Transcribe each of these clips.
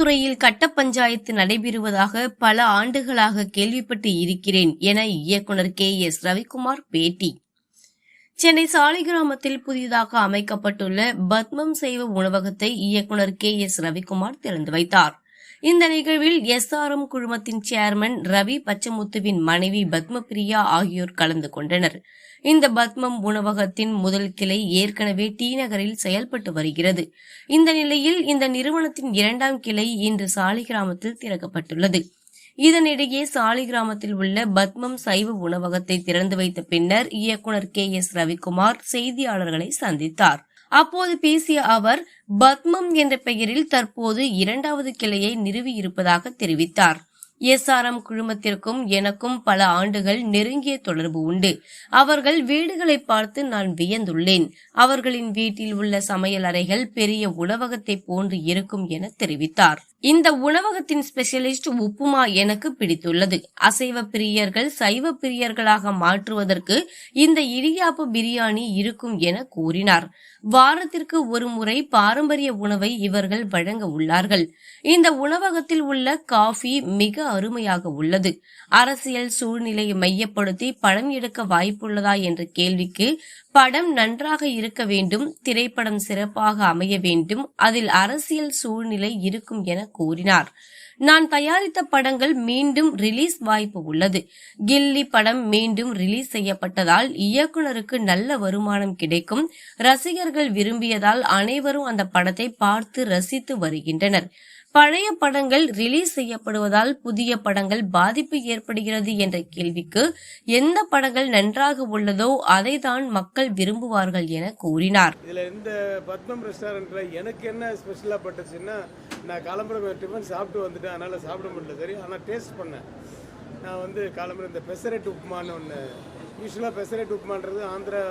துறையில் கட்ட பஞ்சாயத்து நடைபெறுவதாக பல ஆண்டுகளாக கேள்விப்பட்டு இருக்கிறேன் என இயக்குனர் கே எஸ் ரவிக்குமார் பேட்டி. சென்னை சாலிகிராமத்தில் புதிதாக அமைக்கப்பட்டுள்ள பத்மம் சைவ உணவகத்தை இயக்குனர் கே எஸ் ரவிக்குமார் திறந்து வைத்தார். இந்த நிகழ்வில் எஸ்ஆர்எம் குழுமத்தின் சேர்மன் ரவி பச்சமுத்துவின் மனைவி பத்மபிரியா ஆகியோர் கலந்து கொண்டனர். இந்த பத்மம் உணவகத்தின் முதல் கிளை ஏற்கனவே டி நகரில் செயல்பட்டு வருகிறது. இந்த நிலையில் இந்த நிறுவனத்தின் இரண்டாம் கிளை இன்று சாலிகிராமத்தில் திறக்கப்பட்டுள்ளது. இதனிடையே சாலிகிராமத்தில் உள்ள பத்மம் சைவ உணவகத்தை திறந்து வைத்த பின்னர் இயக்குனர் கே எஸ் ரவிக்குமார் செய்தியாளர்களை சந்தித்தார். அப்போது பேசிய அவர் பத்மம் என்ற பெயரில் தற்போது இரண்டாவது கிளையை நிறுவியிருப்பதாக தெரிவித்தார். எஸ்ஆர்எம் குழுமத்திற்கும் எனக்கும் பல ஆண்டுகள் நெருங்கிய தொடர்பு உண்டு. அவர்கள் வீடுகளை பார்த்து நான் வியந்துள்ளேன். அவர்களின் வீட்டில் உள்ள சமையல் அறைகள் பெரிய உணவகத்தை போன்று இருக்கும் என தெரிவித்தார். இந்த உணவகத்தின் ஸ்பெஷலிஸ்ட் உப்புமா எனக்கு பிடித்துள்ளது. அசைவ பிரியர்கள் சைவ பிரியர்களாக மாற்றுவதற்கு இந்த இடியாப்பு பிரியாணி இருக்கும் என கூறினார். வாரத்திற்கு ஒரு முறை பாரம்பரிய உணவை இவர்கள் வழங்க உள்ளார்கள். இந்த உணவகத்தில் உள்ள காஃபி மிக அருமையாக உள்ளது. அரசியல் சூழ்நிலையை மையப்படுத்தி படம் எடுக்க வாய்ப்புள்ளதா என்ற கேள்விக்கு படம் நன்றாக இருக்க வேண்டும் திரைப்படம் சிறப்பாக அமைய வேண்டும் அதில் அரசியல் சூழ்நிலை இருக்கும் என கூறினார். நான் தயாரித்த படங்கள் மீண்டும் ரிலீஸ் வாய்ப்பு உள்ளது. கில்லி படம் மீண்டும் ரிலீஸ் செய்யப்பட்டதால் இயக்குனருக்கு நல்ல வருமானம் கிடைக்கும். ரசிகர்கள் விரும்பியதால் அனைவரும் அந்த படத்தை பார்த்து ரசித்து வருகின்றனர். பழைய படங்கள் ரிலீஸ் செய்யப்படுவதால் புதிய படங்கள் பாதிப்பு ஏற்படுகிறது என்ற கேள்விக்கு எந்த படங்கள் நன்றாக உள்ளதோ அதை தான் மக்கள் விரும்புவார்கள் என கூறினார். இதில் இந்த பத்மம் ரெஸ்டாரண்ட்ல எனக்கு என்ன ஸ்பெஷலாக பட்டுச்சுன்னா நான் காலம்பரம் டிஃபன் சாப்பிட்டு வந்துட்டேன். அதனால் சாப்பிட முடியல சரி. ஆனால் டேஸ்ட் பண்ணேன். நான் வந்து காலம்பரம் இந்த பெசரெட் உப்புமான்னு ஒன்று யூஸ்வலாக பெசரெட் உப்புமான்றது ஆந்திரா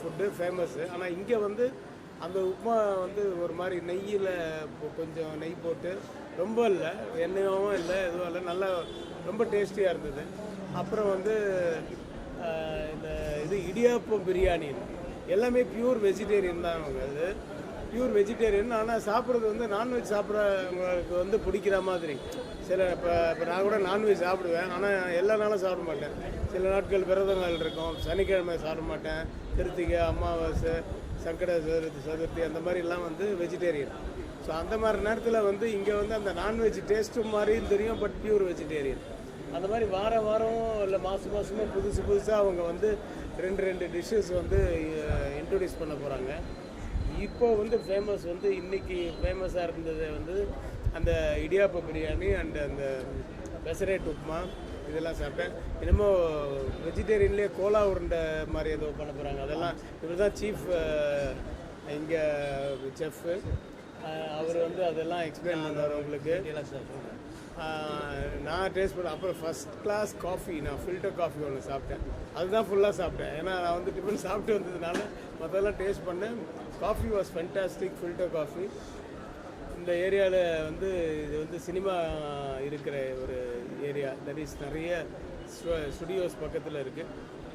ஃபுட்டு ஃபேமஸ்ஸு ஆனால் இங்கே வந்து அந்த உப்புமா வந்து ஒரு மாதிரி நெய்யில் கொஞ்சம் நெய் போட்டு ரொம்ப இல்லை எண்ணெயாகவும் இல்லை எதுவும் இல்லை நல்லா ரொம்ப டேஸ்டியாக இருந்தது. அப்புறம் வந்து இந்த இது இடியாப்பம் பிரியாணி. எல்லாமே பியூர் வெஜிடேரியன் தான் அவங்க அது. பியூர் வெஜிடேரியன் ஆனால் சாப்பிட்றது வந்து நான்வெஜ் சாப்பிட்றவங்களுக்கு வந்து பிடிக்கிற மாதிரி. சில இப்போ இப்போ நான் கூட நான்வெஜ் சாப்பிடுவேன். ஆனால் எல்லா நாளும் சாப்பிட மாட்டேன். சில நாட்கள் விரதங்கள் இருக்கும். சனிக்கிழமை சாப்பிட மாட்டேன். திருத்திகை அமாவாசை சங்கட சதுர்த்தி சதுர்த்தி அந்த மாதிரிலாம் வந்து வெஜிடேரியன் ஸோ அந்த மாதிரி நேரத்தில் வந்து இங்கே வந்து அந்த நான்வெஜ் டேஸ்ட்டும் மாதிரியும் தெரியும் பட் பியூர் வெஜிடேரியன் அந்த மாதிரி வாரம் வாரம் இல்லை மாதம் மாதமே புதுசு புதுசாக அவங்க வந்து ரெண்டு ரெண்டு டிஷ்ஷஸ் வந்து இன்ட்ரடியூஸ் பண்ண போகிறாங்க இப்போ வந்து ஃபேமஸ் வந்து இன்றைக்கி ஃபேமஸாக இருந்தது வந்து அந்த இடியாப்ப பிரியாணி அண்ட் அந்த பெசரேட் உப்புமா இதெல்லாம் சாப்பிட்டேன். என்னமோ வெஜிடேரியன்லேயே கோலா உருண்டை மாதிரி ஏதோ பண்ண போகிறாங்க அதெல்லாம் இவர் தான் சீஃப் இங்கே செஃப்பு அவர் வந்து அதெல்லாம் எக்ஸ்பிளைன் பண்ணுவார் உங்களுக்கு. நான் டேஸ்ட் பண்ண அப்புறம் ஃபஸ்ட் கிளாஸ் காஃபி நான் ஃபில்டர் காஃபி ஒன்று சாப்பிட்டேன். அதுதான் ஃபுல்லாக சாப்பிட்டேன். ஏன்னா நான் வந்து டிஃபன் சாப்பிட்டு வந்ததுனால மற்றெல்லாம் டேஸ்ட் பண்ணேன். Coffee was fantastic filter coffee இந்த ஏரியாவில் வந்து இது வந்து சினிமா இருக்கிற ஒரு ஏரியா. தட் இஸ் நிறைய ஸ்டுடியோஸ் பக்கத்தில் இருக்குது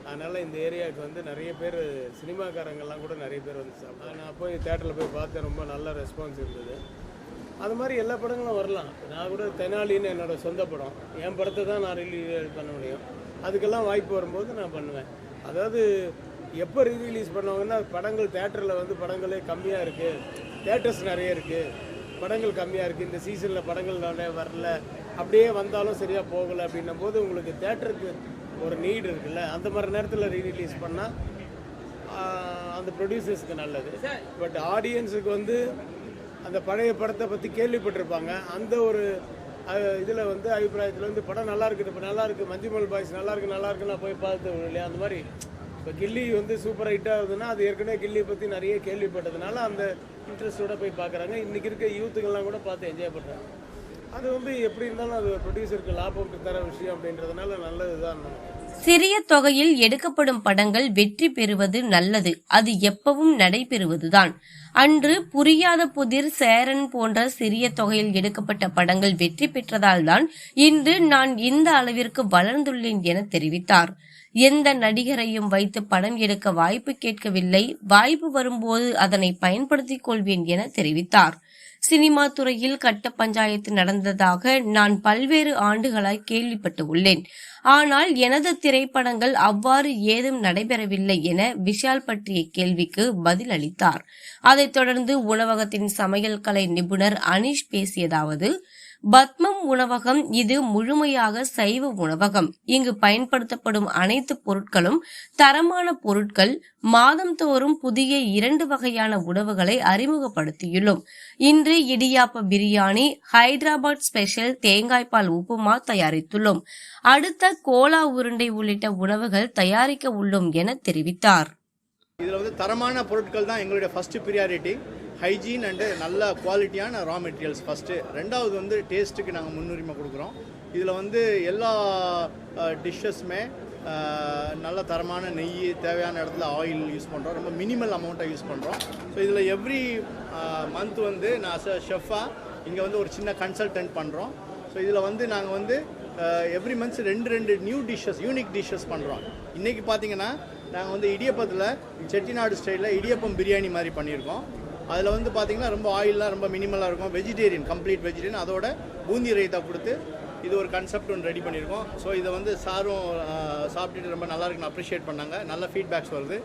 அதனால் இந்த ஏரியாவுக்கு வந்து நிறைய பேர் சினிமாக்காரங்கள்லாம் கூட நிறைய பேர் வந்து சாப்பிட்டாங்க நான் போய் தேட்டரில் போய் பார்த்தேன் ரொம்ப நல்ல ரெஸ்பான்ஸ் இருந்தது. அது மாதிரி எல்லா படங்களும் வரலாம். நான் கூட தெனாலின்னு என்னோட சொந்த படம். என் படத்தை தான் நான் ரிலீஸ் பண்ண முடியும். அதுக்கெல்லாம் வாய்ப்பு வரும்போது நான் பண்ணுவேன். அதாவது எப்போ ரீரிலீஸ் பண்ணுவாங்கன்னா படங்கள் தேட்டரில் வந்து படங்களே கம்மியாக இருக்குது தேட்டர்ஸ் நிறைய இருக்குது படங்கள் கம்மியாக இருக்குது இந்த சீசனில் படங்கள் நிறைய வரல. அப்படியே வந்தாலும் சரியாக போகலை அப்படின்னும் போது உங்களுக்கு தேட்டருக்கு ஒரு நீடு இருக்குல்ல. அந்த மாதிரி நேரத்தில் ரீரிலீஸ் பண்ணால் அந்த ப்ரொடியூசர்ஸ்க்கு நல்லது. பட் ஆடியன்ஸுக்கு வந்து அந்த பழைய படத்தை பற்றி கேள்விப்பட்டிருப்பாங்க. அந்த ஒரு இதில் வந்து அபிப்பிராயத்தில் வந்து படம் நல்லா இருக்குது இப்போ நல்லா இருக்குது மஞ்சுமல் பாய்ஸ் நல்லா இருக்கு நல்லா இருக்குன்னு போய் பார்த்து இல்லையா அந்த மாதிரி இப்போ கில்லி வந்து சூப்பர் ஹிட்டாக ஆகுதுன்னா அது ஏற்கனவே கில்லி பற்றி நிறைய கேள்விப்பட்டதுனால அந்த இன்ட்ரெஸ்ட்டோட போய் பார்க்குறாங்க. இன்றைக்கி இருக்க யூத்துங்கெல்லாம் கூட பார்த்து என்ஜாய் பண்ணுறாங்க அது வந்து எப்படி இருந்தாலும் அது ப்ரொடியூசருக்கு லாபம் தர விஷயம் அப்படின்றதுனால நல்லது தான் சிறிய தொகையில் எடுக்கப்படும் படங்கள் வெற்றி பெறுவது நல்லது. அது எப்பவும் நடைபெறுவதுதான். அன்று புரியாத புதிர் சேரன் போன்ற சிறிய தொகையில் எடுக்கப்பட்ட படங்கள் வெற்றி பெற்றதால்தான் இன்று நான் இந்த அளவிற்கு வளர்ந்துள்ளேன் என தெரிவித்தார். எந்த நடிகரையும் வைத்து படம் எடுக்க வாய்ப்பு கேட்கவில்லை. வாய்ப்பு வரும்போது அதனை பயன்படுத்திக் கொள்வேன் என தெரிவித்தார். சினிமா துறையில் கட்ட பஞ்சாயத்து நடந்ததாக நான் பல்வேறு ஆண்டுகளாய் கேள்விப்பட்டு உள்ளேன். ஆனால் எனது திரைப்படங்கள் அவ்வாறு ஏதும் நடைபெறவில்லை என விஷால் பற்றிய கேள்விக்கு பதில் அளித்தார். அதைத் தொடர்ந்து உணவகத்தின் சமையல் கலை நிபுணர் அனீஷ் பேசியதாவது பத்மம் உணவகம் இது முழுமையாக சைவ உணவகம். இங்கு பயன்படுத்தப்படும் அனைத்து பொருட்களும் தரமான பொருட்கள் மாதம்தோறும் புதிய இரண்டு வகையான உணவுகளை அறிமுகப்படுத்தியுள்ளோம். இன்று இடியாப்ப பிரியாணி ஹைதராபாத் ஸ்பெஷல் தேங்காய்பால் உப்புமா தயாரித்துள்ளோம். அடுத்த கோலா உருண்டை உள்ளிட்ட உணவுகள் தயாரிக்க உள்ளோம் என தெரிவித்தார். இதில் வந்து தரமான பொருட்கள் தான் எங்களுடைய ஃபர்ஸ்ட் ப்ரியாரிட்டி ஹைஜீன் அண்டு நல்ல குவாலிட்டியான ரா மெட்டீரியல்ஸ் ஃபஸ்ட்டு ரெண்டாவது வந்து டேஸ்ட்டுக்கு நாங்கள் முன்னுரிமை கொடுக்குறோம். இதில் வந்து எல்லா டிஷ்ஷஸுமே நல்ல தரமான நெய் தேவையான இடத்துல ஆயில் யூஸ் பண்ணுறோம் ரொம்ப மினிமல் அமௌண்ட்டாக யூஸ் பண்ணுறோம் ஸோ இதில் எவ்ரி மந்த் வந்து நான் அஸ் ஷெஃபாக இங்கே வந்து ஒரு சின்ன கன்சல்டன்ட் பண்ணுறோம் ஸோ இதில் வந்து நாங்கள் வந்து எவ்ரி மந்த்ஸ் ரெண்டு ரெண்டு நியூ டிஷ்ஷஸ் யூனிக் டிஷ்ஷஸ் பண்ணுறோம் இன்றைக்கி பார்த்தீங்கன்னா நாங்கள் வந்து இடியப்பத்தில் செட்டிநாடு ஸ்டைலில் இடியப்பம் பிரியாணி மாதிரி பண்ணியிருக்கோம். அதில் வந்து பார்த்தீங்கன்னா ரொம்ப ஆயிலெலாம் ரொம்ப மினிமலாக இருக்கும். வெஜிடேரியன் கம்ப்ளீட் வெஜிடேரியன் அதோட பூந்தி ரைத்தா கொடுத்து இது ஒரு கன்செப்ட் ஒன்று ரெடி பண்ணியிருக்கோம். ஸோ இதை வந்து சாரும் சாப்பிட்டுட்டு ரொம்ப நல்லா இருக்குன்னு அப்ரிஷியேட் பண்ணாங்க. நல்ல ஃபீட்பேக்ஸ் வருது.